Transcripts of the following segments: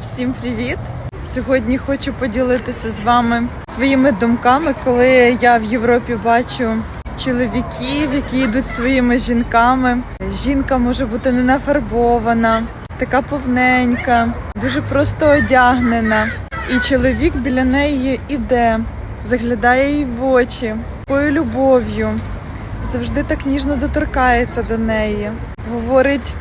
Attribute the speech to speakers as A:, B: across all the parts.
A: Всім привіт! Сьогодні хочу поділитися з вами своїми думками, коли я в Європі бачу чоловіків, які йдуть своїми жінками. Жінка може бути не нафарбована, така повненька, дуже просто одягнена. І чоловік біля неї іде, заглядає їй в очі, такою любов'ю, завжди так ніжно доторкається до неї, говорить.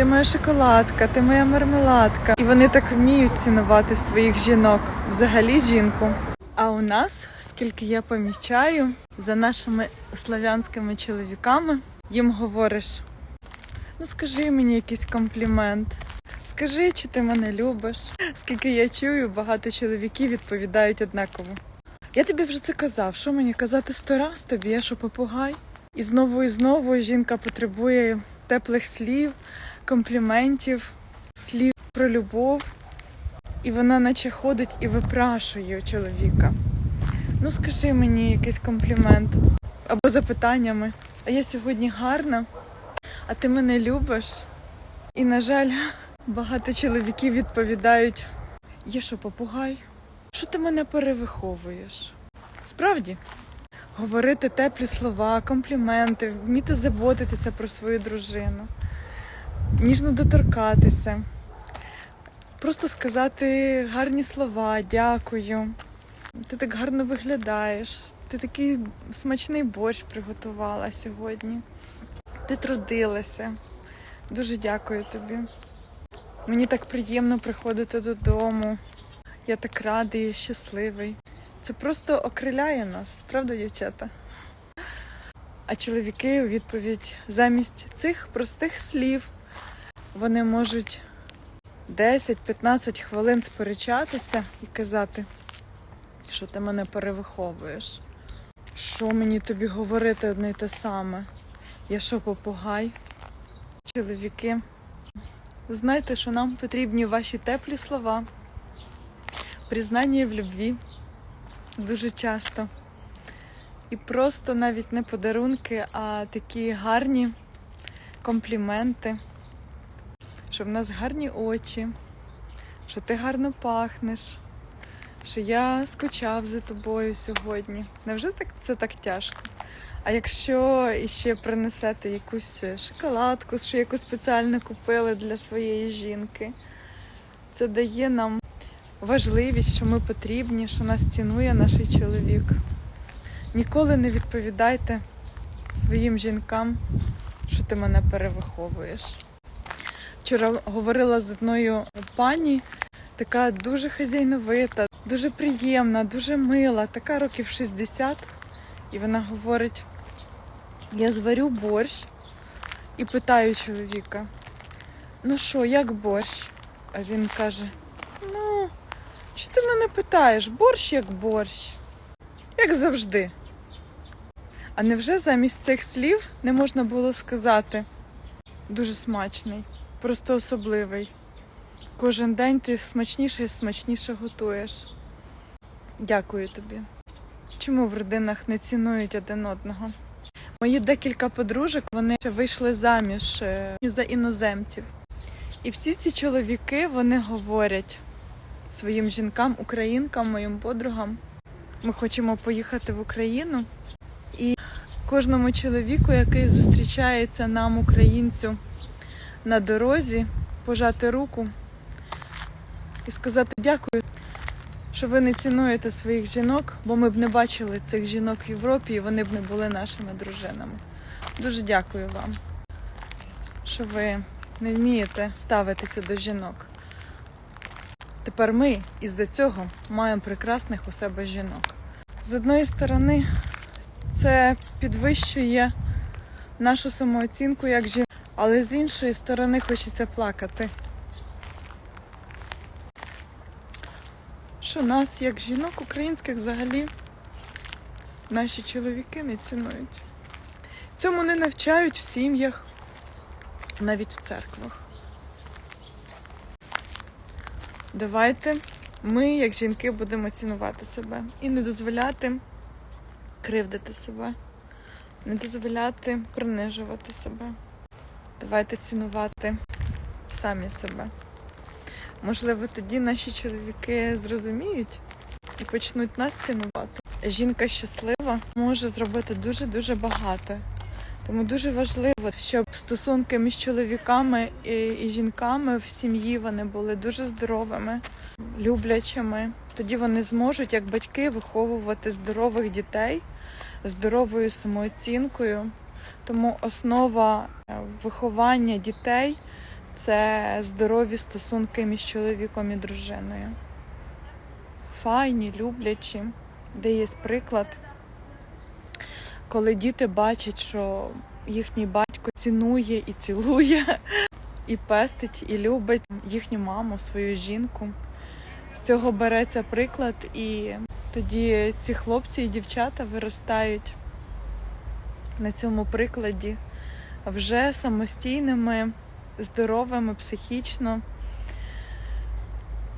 A: Ти моя шоколадка, ти моя мармеладка. І вони так вміють цінувати своїх жінок, взагалі жінку. А у нас, скільки я помічаю, за нашими славянськими чоловіками їм говориш: ну скажи мені якийсь комплімент. Скажи, чи ти мене любиш. Скільки я чую, багато чоловіків відповідають однаково. Я тобі вже це казав, що мені казати сто раз тобі, я що попугай? І знову і знову жінка потребує теплих слів, компліментів, слів про любов. І вона наче ходить і випрашує чоловіка. Ну скажи мені якийсь комплімент або запитаннями. А я сьогодні гарна, а ти мене любиш? І, на жаль, багато чоловіків відповідають: я що, попугай? Що ти мене перевиховуєш? Справді, говорити теплі слова, компліменти, вміти заботитися про свою дружину, ніжно доторкатися, просто сказати гарні слова, дякую. Ти так гарно виглядаєш. Ти такий смачний борщ приготувала сьогодні. Ти трудилася. Дуже дякую тобі. Мені так приємно приходити додому. Я так радий щасливий. Це просто окриляє нас, правда, дівчата? А чоловіки у відповідь замість цих простих слів вони можуть 10-15 хвилин сперечатися і казати, що ти мене перевиховуєш. Що мені тобі говорити одне й те саме? Я що, попугай? Чоловіки, знайте, що нам потрібні ваші теплі слова, признання в любві дуже часто. І просто навіть не подарунки, а такі гарні компліменти, що в нас гарні очі, що ти гарно пахнеш, що я скучав за тобою сьогодні. Невже так це так тяжко? А якщо іще принесете якусь шоколадку, що яку спеціально купили для своєї жінки, це дає нам важливість, що ми потрібні, що нас цінує наш чоловік. Ніколи не відповідайте своїм жінкам, що ти мене перевиховуєш. Вчора говорила з одною пані, така дуже хазяйновита, дуже приємна, дуже мила, така років 60. І вона говорить: я зварю борщ і питаю чоловіка: ну що, як борщ? А він каже: ну, що ти мене питаєш? Борщ як борщ, як завжди. А невже замість цих слів не можна було сказати дуже смачний, просто особливий. Кожен день ти смачніше і смачніше готуєш. Дякую тобі. Чому в родинах не цінують один одного? Мої декілька подружок вони вийшли заміж е, за іноземців. І всі ці чоловіки вони говорять своїм жінкам, українкам, моїм подругам. Ми хочемо поїхати в Україну. І кожному чоловіку, який зустрічається нам, українцю, на дорозі, пожати руку і сказати дякую, що ви не цінуєте своїх жінок, бо ми б не бачили цих жінок в Європі і вони б не були нашими дружинами. Дуже дякую вам, що ви не вмієте ставитися до жінок. Тепер ми із-за цього маємо прекрасних у себе жінок. З одної сторони, це підвищує нашу самооцінку як жінок, але з іншої сторони хочеться плакати. Що нас, як жінок українських, взагалі наші чоловіки не цінують. Цьому не навчають в сім'ях, навіть в церквах. Давайте ми, як жінки, будемо цінувати себе і не дозволяти кривдити себе, не дозволяти принижувати себе. Давайте цінувати самі себе. Можливо, тоді наші чоловіки зрозуміють і почнуть нас цінувати. Жінка щаслива може зробити дуже-дуже багато. Тому дуже важливо, щоб стосунки між чоловіками і, і жінками в сім'ї вони були дуже здоровими, люблячими. Тоді вони зможуть, як батьки, виховувати здорових дітей, здоровою самооцінкою. Тому основа е, виховання дітей це здорові стосунки між чоловіком і дружиною. Файні, люблячі, де є приклад, коли діти бачать, що їхній батько цінує і цілує, і пестить, і любить їхню маму, свою жінку. З цього береться приклад, і тоді ці хлопці і дівчата виростають на цьому прикладі вже самостійними, здоровими психічно,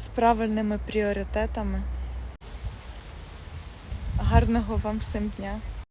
A: з правильними пріоритетами. Гарного вам всім дня!